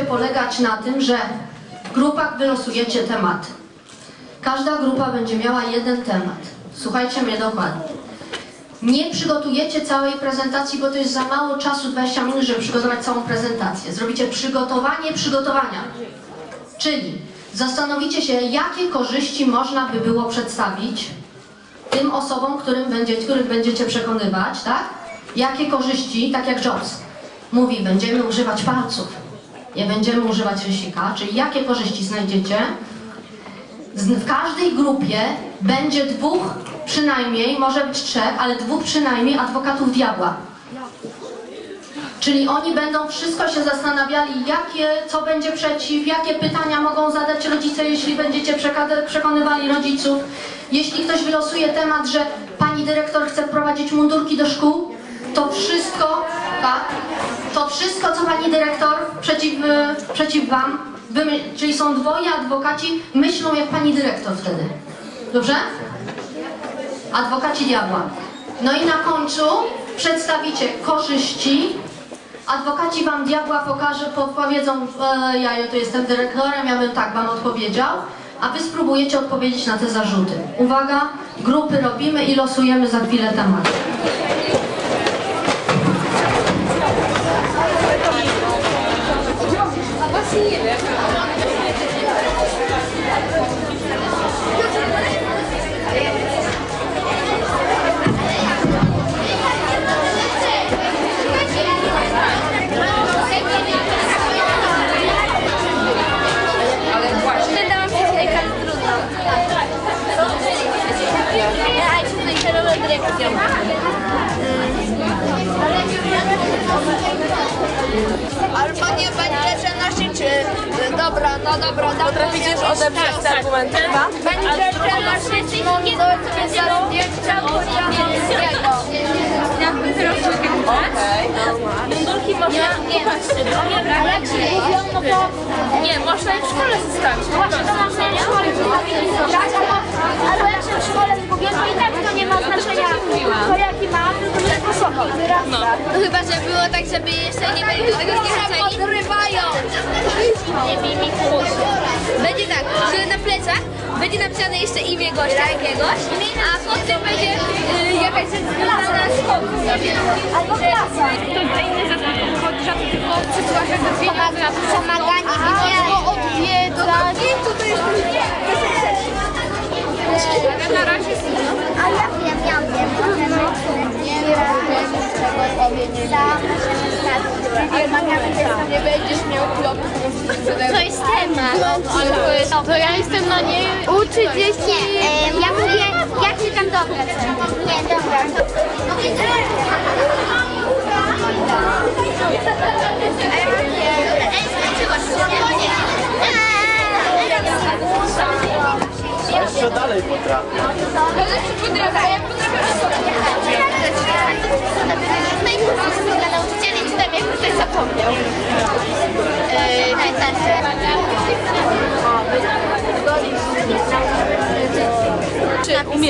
polegać na tym, że w grupach wylosujecie tematy. Każda grupa będzie miała jeden temat. Słuchajcie mnie dokładnie. Nie przygotujecie całej prezentacji, bo to jest za mało czasu, 20 minut, żeby przygotować całą prezentację. Zrobicie przygotowanie przygotowania. Czyli zastanowicie się, jakie korzyści można by było przedstawić tym osobom, którym będzie, których będziecie przekonywać, tak? Jakie korzyści, tak jak Jobs mówi, będziemy używać palców, nie będziemy używać rysika, czyli jakie korzyści znajdziecie? W każdej grupie będzie dwóch przynajmniej, może być trzech, ale dwóch przynajmniej adwokatów diabła. Czyli oni będą wszystko się zastanawiali, jakie, co będzie przeciw, jakie pytania mogą zadać rodzice, jeśli będziecie przekonywali rodziców. Jeśli ktoś wylosuje temat, że pani dyrektor chce wprowadzić mundurki do szkół, to wszystko, tak, to wszystko, co pani dyrektor przeciw, e, przeciw wam, czyli są dwoje adwokaci, myślą jak pani dyrektor wtedy. Dobrze? Adwokaci diabła. No i na końcu przedstawicie korzyści. Adwokaci wam diabła pokaże, po- powiedzą, e, ja tu jestem dyrektorem, ja bym tak wam odpowiedział, a wy spróbujecie odpowiedzieć na te zarzuty. Uwaga, grupy robimy i losujemy za chwilę temat. Ja się tutaj kierować dyrekcją. Albo nie będzie przenosić. y, Dobra, no dobra, dobra. Potraficie już odeprzeć te argumenty chyba? Będzie przenosić mundurki za zdjęcia Kuriańskiego. Mundurki można... Nie, nie, jak się mówią, no to... Nie, można je w szkole zostawić. Właśnie to można je w szkole zostawić. Albo jak się w szkole zgubię, to i tak to nie ma znaczenia. To jaki ma, tylko że sposobi. No chyba, że było tak, żeby jeszcze nie byli do tego zniechęceni. Odrywają. Nie mi, mi. Będzie tak, że na plecach będzie napisane jeszcze imię gościa jakiegoś, a pod tym będzie y, jakaś związana z. Albo klasa. Pomaga, pomaganie, albo odwiedzać. Na razie A ja nie będziesz miał klopu. To jest temat. To ja jestem na niej. Uczy dzieci. Nie, ja mówię, jak się tam dobrać. Nie, dobra.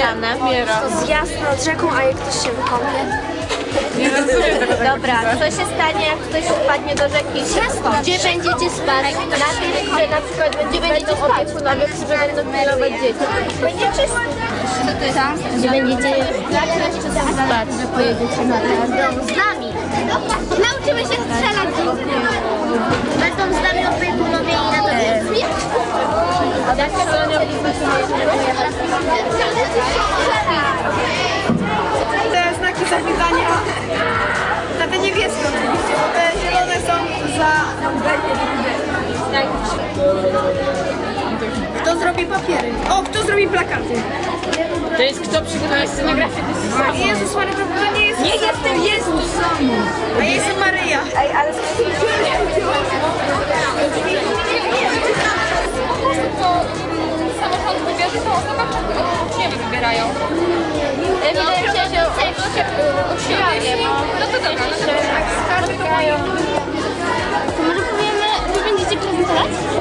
Miera. Zjazd nad rzeką, a jak ktoś się wykąpie? Dobra, co się stanie, jak ktoś wpadnie do rzeki? Gdzie będziecie spać? Na tym, że na przykład będzie będą opiekunowie, którzy będą pilnować dzieci. Będzie czysto. Gdzie będziecie spać, że pojedziecie na dom z nami. Nauczymy się strzelać. Będą z nami opiekunowie Te znaki zapytania, na te niebieskie oczywiście, bo te zielone są za... Kto zrobi papiery? O, kto zrobi plakaty? To jest kto przygotuje scenografię. Jezus Maria, to nie jest... Nie jestem Jezus! A ja jestem Maryja. Ej, ale... osoba uczniowie wybierają. Ewidencja się uśmiechnie, No to dobra, no to To może powiemy, wy będziecie prezentować?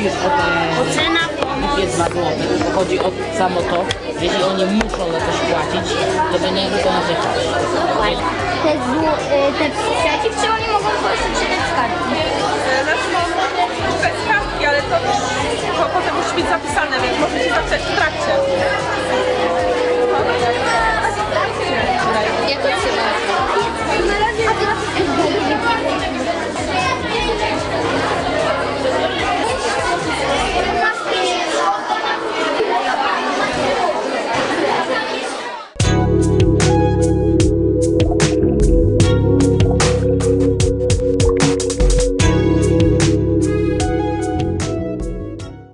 Ocena jest 2 zł. Chodzi o samo to, jeśli oni muszą za coś płacić, to będzie tylko narzekać. Te, zło- y, te psiaci, czy oni mogą